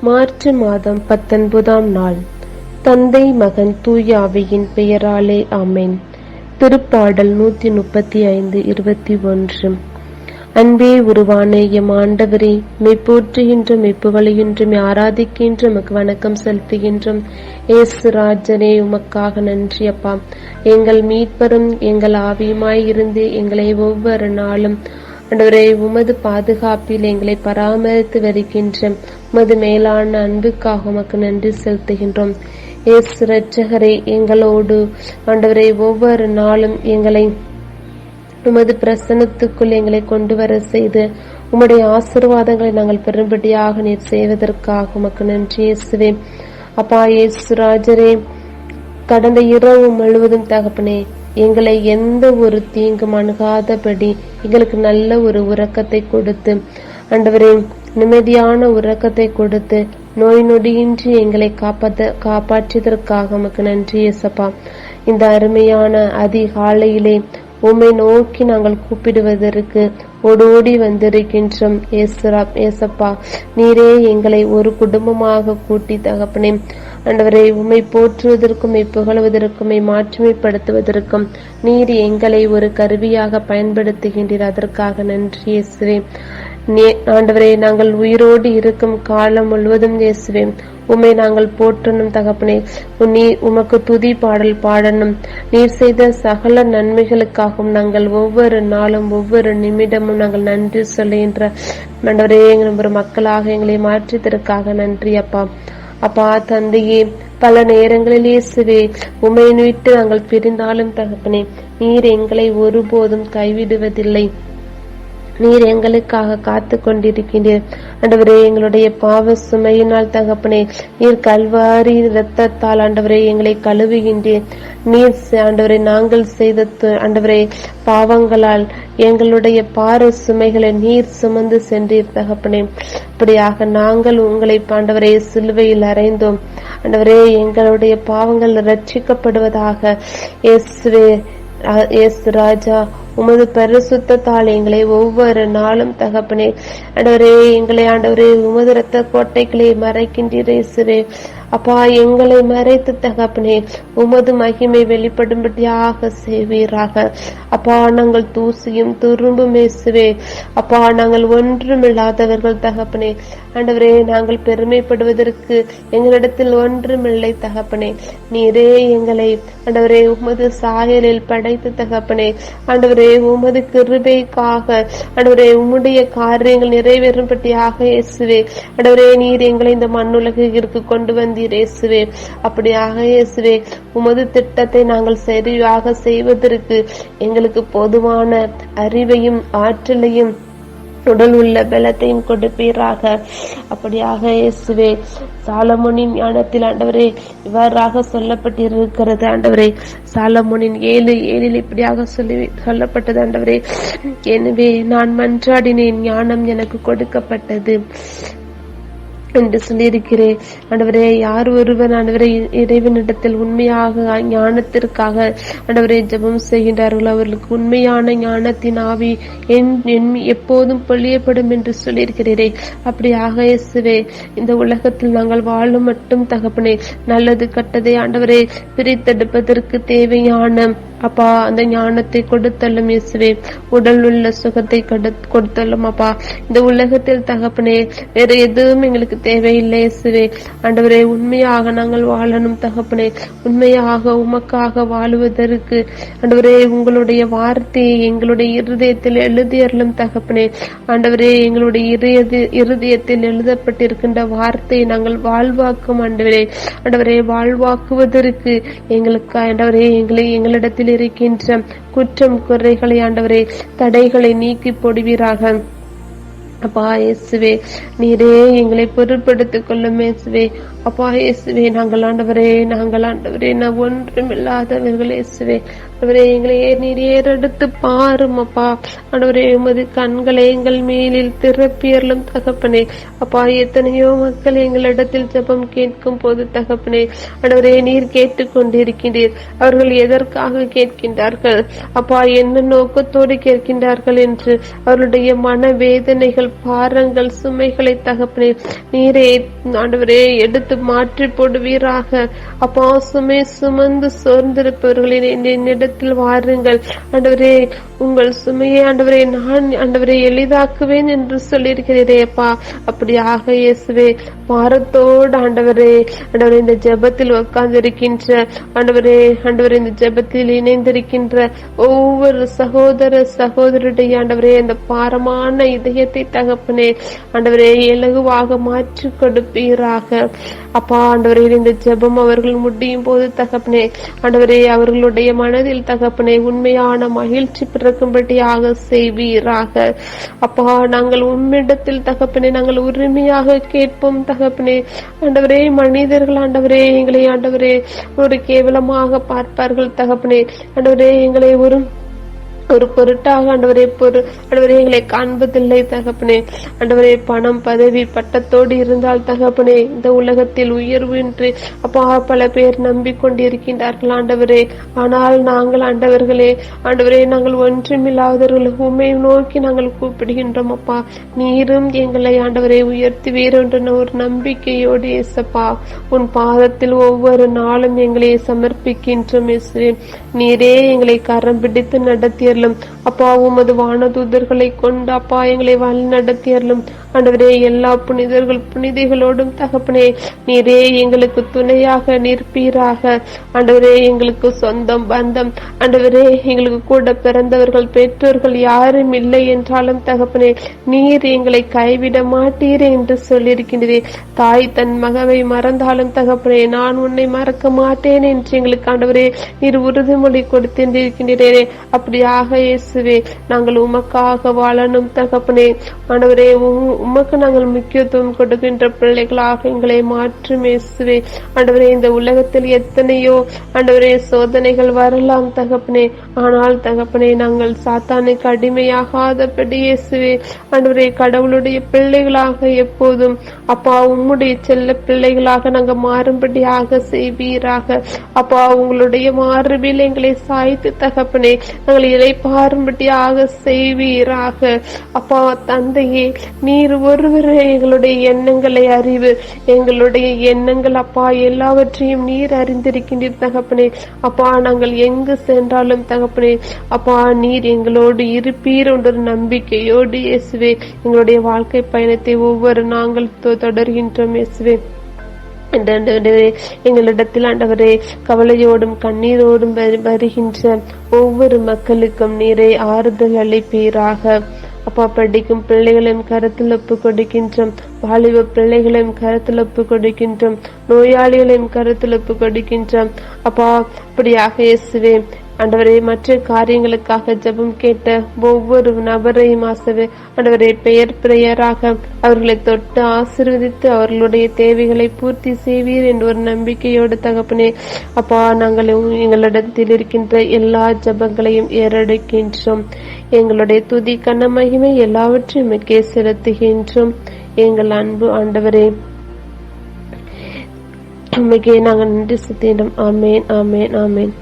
March மாதம் பத்தொன்பதாம் நாள். தந்தை மகன் தூய ஆவியின் பெயராலே ஆமென். திருப்பாடல் நூத்தி முப்பத்தி ஐந்து இருபத்தி ஒன்று. அன்பே உருவான எம் ஆண்டவரே மெய் போற்றுகின்றோம் மெய் புகழுகின்றோம் ஆராதிக்கின்றோம் உமக்கு வணக்கம் செலுத்துகின்றோம். ஏசு ராஜனே உமக்காக நன்றி அப்பா. எங்கள் மீட்பரும் எங்கள் ஆவியுமாய் இருந்து எங்களை ஒவ்வொரு நாளும் ஆண்டவரே உமது பாதுகாப்பில் எங்களை பராமரித்து வருகின்ற உமது மேலான அன்புக்காக உமக்கு நன்றி செலுத்துகின்றோம். ஏசு ரட்சகரே எங்களோடு ஆண்டவரை ஒவ்வொரு நாளும் எங்களை உமது பிரசன்னத்துக்குள் எங்களை கொண்டு வர செய்து உம்முடைய ஆசீர்வாதங்களை நாங்கள் பெரும்படியாக நீர் செய்வதற்காக உமக்கு நன்றி இயேசுவே. அப்பா இயேசு ராஜரே கடந்த இரவு முழுவதும் தகப்பனே எங்களை எந்த ஒரு தீங்கும் அணுகாதபடி எங்களுக்கு நல்ல ஒரு உறக்கத்தை கொடுத்து ஆண்டவரே நிம்மதியான உறக்கத்தை கொடுத்து நோய் நொடியின்றி எங்களை காப்பாத்த காப்பாற்றியதற்காக உமக்கு நன்றி இயேசப்பா. இந்த அருமையான அதிகாலையிலே உம்மை நோக்கி நாங்கள் கூப்பிடுவதற்கு ஓடோடி வந்திருக்கின்றோம் ஏசுரா ஏசப்பா நீரே எங்களை ஒரு குடும்பமாக கூட்டி தகப்பனே ஆண்டவரை உம்மை போற்றுவதற்கும் மெய் புகழுவதற்கும் மாற்றுமைப்படுத்துவதற்கும் நீர் எங்களை ஒரு கருவியாக பயன்படுத்துகின்றீர். அதற்காக நன்றி இயேசுவே. ஆண்டவரே நாங்கள் உயிரோடு இருக்கும் காலம் முழுவதும் இயேசுவே உம்மை நாங்கள் போற்றணும் தகப்பனே. உன் நீ உமக்கு துதி பாடல் பாடணும். நீர் செய்த சகல நன்மைகளுக்காகவும் நாங்கள் ஒவ்வொரு நாளும் ஒவ்வொரு நிமிடமும் நாங்கள் நன்றி சொல்லுகின்ற ஆண்டவரே எங்கள் ஒரு மக்களாக எங்களை மாற்றியதற்காக நன்றி அப்பா. அப்பா தந்தையே பல நேரங்களில் இயேசுவே உமை விட்டு நாங்கள் பிரிந்தாலும் தகப்பனே நீர் எங்களை ஒருபோதும் கைவிடுவதில்லை. நீர் எங்களுக்காக காத்து கொண்டிருக்கின்றீர் ஆண்டவரே எங்களுடைய பாவ சுமையினால் தகப்பனே நீர் கல்வாரி இரத்தத்தால் ஆண்டவரே எங்களை கழுவுகின்றீர். நீர் ஆண்டவரை நாங்கள் செய்த ஆண்டவரே பாவங்களால் எங்களுடைய பார சுமைகளை நீர் சுமந்து சென்றீர் தகப்பனே. இப்படியாக நாங்கள் உங்களை பாண்டவரே சிலுவையில் அறைந்தோம். ஆண்டவரே எங்களுடைய பாவங்கள் ரட்சிக்கப்படுவதாக இயேசுவே இயேசு ராஜா உமது பரிசுத்தத்தால் எங்களை ஒவ்வொரு நாளும் தகப்பனே. ஆண்டவரே எங்களை ஆண்டவரே உமது ரத்த கோட்டைகளை மறைக்கின்றீரே இயேசுவே. அப்பா எங்களை மறைத்து தகப்பனே உமது மகிமை வெளிப்படும்படியாக செய்வீராக. அப்பா நாங்கள் தூசியும் துரும்பும் இயேசுவே. அப்பா நாங்கள் ஒன்றுமில்லாதவர்கள் தகப்பனே. ஆண்டவரே நாங்கள் பெருமைப்படுவதற்கு எங்களிடத்தில் ஒன்றுமில்லை தகப்பனே. நீரே எங்களை ஆண்டவரே உமது சாயலில் படைத்து தகப்பனே. ஆண்டவரே உமது கிருபைக்காக ஆண்டவரே உம்முடைய காரியங்கள் நிறைவேறும்படியாக இயேசுவே. ஆண்டவரே நீர் எங்களை இந்த மண்ணுலகிற்கு கொண்டு வந்து வந்தீர் இயேசுவே அப்படியாக இயேசுவே உமது திட்டத்தை நாங்கள் சரியாக செய்வதற்கு எங்களுக்கு போதுமான அறிவையும் ஆற்றலையும் உடல் உள்ள பலத்தையும் கொடுப்பீராக. அப்படியாக இயேசுவே சாலமோனின் ஞானத்தில் ஆண்டவரே இவ்வாறாக சொல்லப்பட்டிருக்கிறது ஆண்டவரே சாலமோனின் ஏழு ஏழில் இப்படியாக சொல்லி சொல்லப்பட்டது ஆண்டவரே எனவே நான் மன்றாடினேன் ஞானம் எனக்கு கொடுக்கப்பட்டது. என்று சொல்லியிருக்கிறேன். ஆண்டவரே யார் ஒருவர் ஆண்டவரை இறைவனிடத்தில் உண்மையாக ஞானத்திற்காக ஆண்டவரை ஜெபம் செய்கின்றார்கள் அவர்களுக்கு உண்மையான ஞானத்தின் ஆவி என் என் எப்போதும் பொழியப்படும் என்று சொல்லியிருக்கிறீரே. அப்படியாக இயேசுவே இந்த உலகத்தில் நாங்கள் வாழும் மட்டும் தகப்பனே நல்லது கட்டதை ஆண்டவரை பிரித்தெடுப்பதற்கு தேவையான அப்பா அந்த ஞானத்தை கொடுத்தல்லும் இயேசுவே. உடல் உள்ள சுகத்தை கொடு- கொடுத்தல்லும் அப்பா. இந்த உலகத்தில் தகப்பனே வேற எதுவும் எங்களுக்கு தேவையில்லை இயேசுவே. ஆண்டவரே உண்மையாக நாங்கள் வாழணும் தகப்பனே. உண்மையாக உமக்காக வாழுவதற்கு. ஆண்டவரே உங்களுடைய வார்த்தையை எங்களுடைய இருதயத்தில் எழுதியறலும் தகப்பனே. ஆண்டவரே எங்களுடைய இருதயத்தில் எழுதப்பட்டிருக்கின்ற வார்த்தையை நாங்கள் வாழ்வாக்கும் ஆண்டவரே. ஆண்டவரே வாழ்வாக்குவதற்கு எங்களுக்கு ஆண்டவரே எங்களை எங்களிடத்தில் இருக்கின்ற குற்றம் குறைகளை ஆண்டவரே தடைகளை நீக்கி போடுவீராக. அப்பா இயேசுவே நீரே எங்களை பொருட்படுத்திக் கொள்ளும் இயேசுவே. அப்பா இயேசுவே நாங்கள் ஆண்டவரே நாங்கள் ஆண்டவரே நான் ஒன்றுமில்லாதவர்கள் இயேசுவே. ஆண்டவரே எங்களை நீர் ஏறெடுத்து பாரும் அப்பா. ஆண்டவரே உமது கண்களை எங்கள் மேலில் திறப்பியர்களும் தகப்பனே. அப்பா எத்தனையோ மக்கள் எங்களிடத்தில் ஜபம் கேட்கும் போது தகப்பனே ஆண்டவரே நீர் கேட்டுக்கொண்டிருக்கின்றீர். அவர்கள் எதற்காக கேட்கின்றார்கள்? அப்பா என்ன நோக்கத்தோடு கேட்கின்றார்கள் என்று? அவருடைய மன வேதனைகள் பாரங்கள் சுமைகளை தகப்பனே நீரே ஆண்டவரே எடுத்து மாற்றி போடுவீராக அப்பா சுமை சுமந்து சோர்ந்திருப்பவர்களின் என்னிடத்தில் வாருங்கள். ஆண்டவரே உங்கள் சுமையை ஆண்டவரை நான் ஆண்டவரை எளிதாக்குவேன் என்று சொல்லியிருக்கிறீரே அப்பா. அப்படியாக இயேசுவே பாரத்தோடு ஆண்டவரே ஆண்டவரே இந்த ஜெபத்தில் உட்கார்ந்திருக்கின்ற ஆண்டவரே ஆண்டவரே இந்த ஜெபத்தில் இணைந்திருக்கின்ற ஒவ்வொரு சகோதர சகோதரருடைய ஆண்டவரே அந்த பாரமான இதயத்தை தகப்பனே ஆண்டவரே இலகுவாக மாற்றி கொடுப்பீராக. அப்பா ஆண்டவரே இந்த ஜெபம் அவர்கள் முடியும் போது தகப்பனே ஆண்டவரே அவர்களுடைய மனதில் தகப்பனே உண்மையான மகிழ்ச்சி பிறக்கும்படியாக செய்வீராக. அப்பா நாங்கள் உம்மிடத்தில் தகப்பனே நாங்கள் உரிமையாக கேட்போம் தகப்பனே. ஆண்டவரே மனிதர்கள் ஆண்டவரே எங்களை ஆண்டவரே ஒரு கேவலமாக பார்ப்பார்கள் தகப்பனே. ஆண்டவரே எங்களை ஒரு ஒரு பொருட்டாக ஆண்டவரே பொரு ஆண்டவரே எங்களை காண்பதில்லை தகப்பனே. ஆண்டவரே பணம் பதவி பட்டத்தோடு இருந்தால் தகப்பனே இந்த உலகத்தில் உயர்வு என்று அப்பா பல பேர் நம்பிக்கொண்டிருக்கின்றார்கள் ஆண்டவரே. ஆனால் நாங்கள் ஆண்டவர்களே ஆண்டவரே நாங்கள் ஒன்றுமில்லாதவர்கள் உண்மை நோக்கி நாங்கள் கூப்பிடுகின்றோம் அப்பா. நீரும் எங்களை ஆண்டவரை உயர்த்துவீர் என்ற ஒரு நம்பிக்கையோடு இயேசப்பா உன் பாதத்தில் ஒவ்வொரு நாளும் எங்களை சமர்ப்பிக்கின்றோம் நீரே எங்களை கரம் பிடித்து நடத்திய அப்பாவும் அப்பா உமது வானதூதர்களை கொண்டு அப்பா எங்களை வழி நடத்தியறலும் ஆண்டவரே எல்லா புனிதர்கள் புனிதைகளோடும் தகப்பனே நீரே எங்களுக்கு துணையாக நிற்பீராக. ஆண்டவரே எங்களுக்கு சொந்தம் பந்தம். ஆண்டவரே எங்களுக்கு கூட பிறந்தவர்கள் பெற்றோர்கள் யாரும் இல்லை என்றாலும் தகப்பனே நீர் எங்களை கைவிட மாட்டீரே என்று சொல்லியிருக்கின்றதே. தாய் தன் மகவை மறந்தாலும் தகப்பனே நான் உன்னை மறக்க மாட்டேன் என்று எங்களுக்கு ஆண்டவரே நீர் உறுதிமொழி கொடுத்திருக்கின்றேனே அப்படியாக இயேசுவே நாங்கள் உமக்காக வாழணும் தகப்பனே. ஆண்டவரே உமக்கு நாங்கள் முக்கியத்துவம் கொடுக்கின்ற பிள்ளைகளாக எங்களை மாற்றி மேசுவே ஆண்டவரே இந்த உலகத்தில் எத்தனையோ ஆண்டவரே சோதனைகள் வரலாம் தகப்பனே. ஆனால் தகப்பனே நாங்கள் சாத்தானுக்கு அடிமையாகாதபடி இயேசுவே ஆண்டவரே கடவுளுடைய பிள்ளைகளாக எப்போதும் அப்பா உம்முடைய செல்ல பிள்ளைகளாக நாங்கள் மாறும்படியாக செய்வீராக. அப்பா உங்களுடைய மாறுபில் எங்களை சாய்த்து தகப்பனே நாங்கள் இறைப்பாரும்படியாக செய்வீராக. அப்பா தந்தையே நீர் ஒருவரே எங்களுடைய எண்ணங்களை அறிவு எங்களுடைய எண்ணங்கள் அப்பா எல்லாவற்றையும் நீர் அறிந்திருக்கின்றீர் தகப்பனே. அப்பா நாங்கள் எங்கு சென்றாலும் தகப்பனே அப்பா நீர் எங்களோடு இருப்பீர் என்ற ஒரு நம்பிக்கையோடு இயேசுவே. எங்களுடைய வாழ்க்கை பயணத்தை ஒவ்வொரு நாங்கள் தொ- தொடர்கின்றோம் இயேசுவே. எங்களிடத்தில் ஆண்டவரே கவலையோடும் கண்ணீரோடும் வரு- வருகின்ற ஒவ்வொரு மக்களுக்கும் நீரை ஆறுதல் அளிப்பீராக. அப்பா படிக்கும் பிள்ளைகளையும் கருத்தில் ஒப்பு கொடுக்கின்றோம் வாலிப பிள்ளைகளையும் கருத்தில் ஒப்பு கொடுக்கின்றோம் நோயாளிகளையும் கருத்தில் ஒப்பு கொடுக்கின்றோம் அப்பா அப்படியாக இயேசுவே ஆண்டவரே மற்ற காரியங்களுக்காக ஜெபம் கேட்ட ஒவ்வொரு நபரையும் ஆசவே ஆண்டவரே பெயர் பெயராக அவர்களை தொட்டு ஆசிர்வதித்து அவர்களுடைய தேவைகளை பூர்த்தி செய்வீர் என்ற ஒரு நம்பிக்கையோடு தகப்பனே அப்பா நாங்கள் எங்களிடத்தில் இருக்கின்ற எல்லா ஜெபங்களையும் ஏறடைக்கின்றோம். எங்களுடைய துதி கண்ண மகிமை எல்லாவற்றையும் மிக்கே செலுத்துகின்றோம். எங்கள் அன்பு ஆண்டவரே உண்மைக்கே நாங்கள் நன்றி சுத்தினோம் ஆமேன் ஆமேன் ஆமேன்.